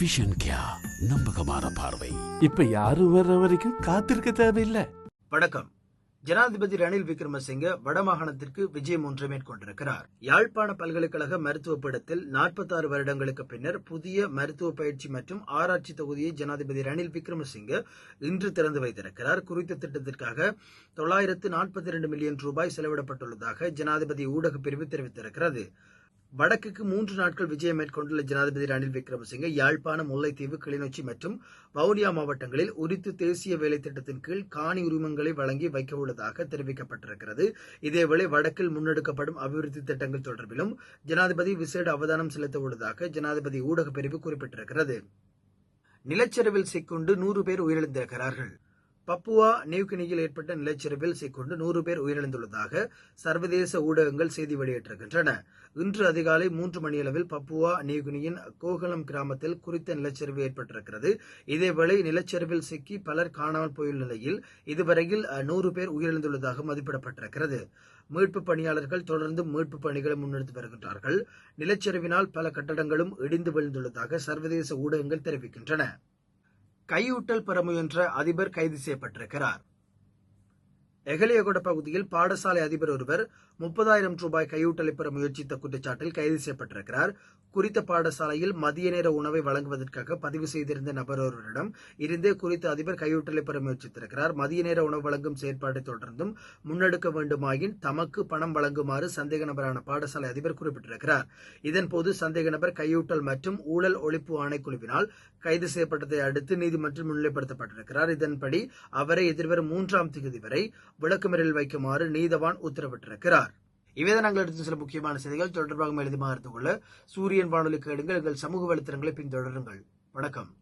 Vision கியா நம்பகமான பார்வை இப்ப யாரும் வர்ற வரைக்கும் காத்திருக்க தேவையில்லை. வணக்கம். ஜனாதிபதி ரணில் விக்ரமசிங்க வடமாகாணத்திற்கு விஜயம் ஒன்றை மேற்கொண்டிருக்கிறார். யாழ்ப்பாண பல்கலைக்கழக மருத்துவ பீடத்தில் 46 வருடங்களுக்கு பின்னர் புதிய மருத்துவ பயிற்சி மற்றும் ஆராய்ச்சி தொகுதியை ஜனாதிபதி ரணில் விக்ரமசிங்க இன்று திறந்து வைத்திருக்கிறார். குறித்த திட்டத்திற்காக தொள்ளாயிரத்து நாற்பத்தி இரண்டு மில்லியன் ரூபாய் செலவிடப்பட்டுள்ளதாக ஜனாதிபதி ஊடக பிரிவு தெரிவித்திருக்கிறது. வடக்குக்கு மூன்று நாட்கள் விஜயம் மேற்கொண்டுள்ள ஜனாதிபதி ரணில் விக்ரமசிங்கே யாழ்ப்பாணம் முல்லைத்தீவு கிளிநொச்சி மற்றும் வவுனியா மாவட்டங்களில் உரித்து தேசிய வேலை திட்டத்தின் கீழ் காணி உரிமங்களை வழங்கி வைக்க உள்ளதாக தெரிவிக்கப்பட்டிருக்கிறது. இதேவேளை வடக்கில் முன்னெடுக்கப்படும் அபிவிருத்தி திட்டங்கள் தொடர்பிலும் ஜனாதிபதி விசேட அவதானம் செலுத்த உள்ளதாக ஜனாதிபதி ஊடகப் பிரிவு குறிப்பிட்டிருக்கிறது. நிலச்சரிவில் சிக்குண்டு நூறு பேர் உயிரிழந்திருக்கிறார்கள். பப்புவா நியூகினியில் ஏற்பட்ட நிலச்சரிவில் சிக்கொண்டு நூறு பேர் உயிரிழந்துள்ளதாக சர்வதேச ஊடகங்கள் செய்தி வெளியிட்டிருக்கின்றன. இன்று அதிகாலை மூன்று மணியளவில் பப்புவா நியூகினியின் கோகலம் கிராமத்தில் குறித்த நிலச்சரிவு ஏற்பட்டிருக்கிறது. இதேவேளை நிலச்சரிவில் சிக்கி பலர் காணாமல் போயுள்ள நிலையில் இதுவரையில் நூறு பேர் உயிரிழந்துள்ளதாக மதிப்பிடப்பட்டிருக்கிறது. மீட்பு பணியாளர்கள் தொடர்ந்து மீட்பு பணிகளை முன்னெடுத்து வருகின்றார்கள். நிலச்சரிவினால் பல கட்டடங்களும் இடிந்து விழுந்துள்ளதாக சர்வதேச ஊடகங்கள் தெரிவிக்கின்றன. கையூட்டல் பெற முயன்ற அதிபர் கைது செய்யப்பட்டிருக்கிறார். எகலியகொட பகுதியில் பாடசாலை அதிபர் ஒருவர் முப்பதாயிரம் ரூபாய் கையூட்டலை பெற முயற்சித்த குற்றச்சாட்டில் கைது செய்யப்பட்டிருக்கிறார். குறித்த பாடசாலையில் மதிய நேர உணவை வழங்குவதற்காக பதிவு செய்திருந்த நபர் ஒருவரிடம் இருந்தே குறித்த அதிபர் கையூட்டலை பெற முயற்சித்திருக்கிறார். மதிய நேர உணவு வழங்கும் செயற்பாட்டை தொடர்ந்தும் முன்னெடுக்க வேண்டுமாயின் தமக்கு பணம் வழங்குமாறு சந்தேக நபரான பாடசாலை அதிபர் குறிப்பிட்டிருக்கிறார். இதன்போது சந்தேக நபர் கையூட்டல் மற்றும் ஊழல் ஒழிப்பு ஆணைக்குழுவினால் கைது செய்யப்பட்டதை அடுத்து நீதிமன்றம் முன்னிலைப்படுத்தப்பட்டிருக்கிறார். இதன்படி அவரை எதிர்வரும் மூன்றாம் தேதி வரை விளக்குமறியல் வைக்குமாறு நீதவான் உத்தரவிட்டிருக்கிறார். இவைதான் நாங்கள் சில முக்கியமான செய்திகள் தொடர்பாக எழுதி மாறுத்துக் கொள்ள சூரியன் வானொலி கேடுங்கள் எங்கள் சமூக வலைத்தளங்களை பின்தொடருங்கள். வணக்கம்.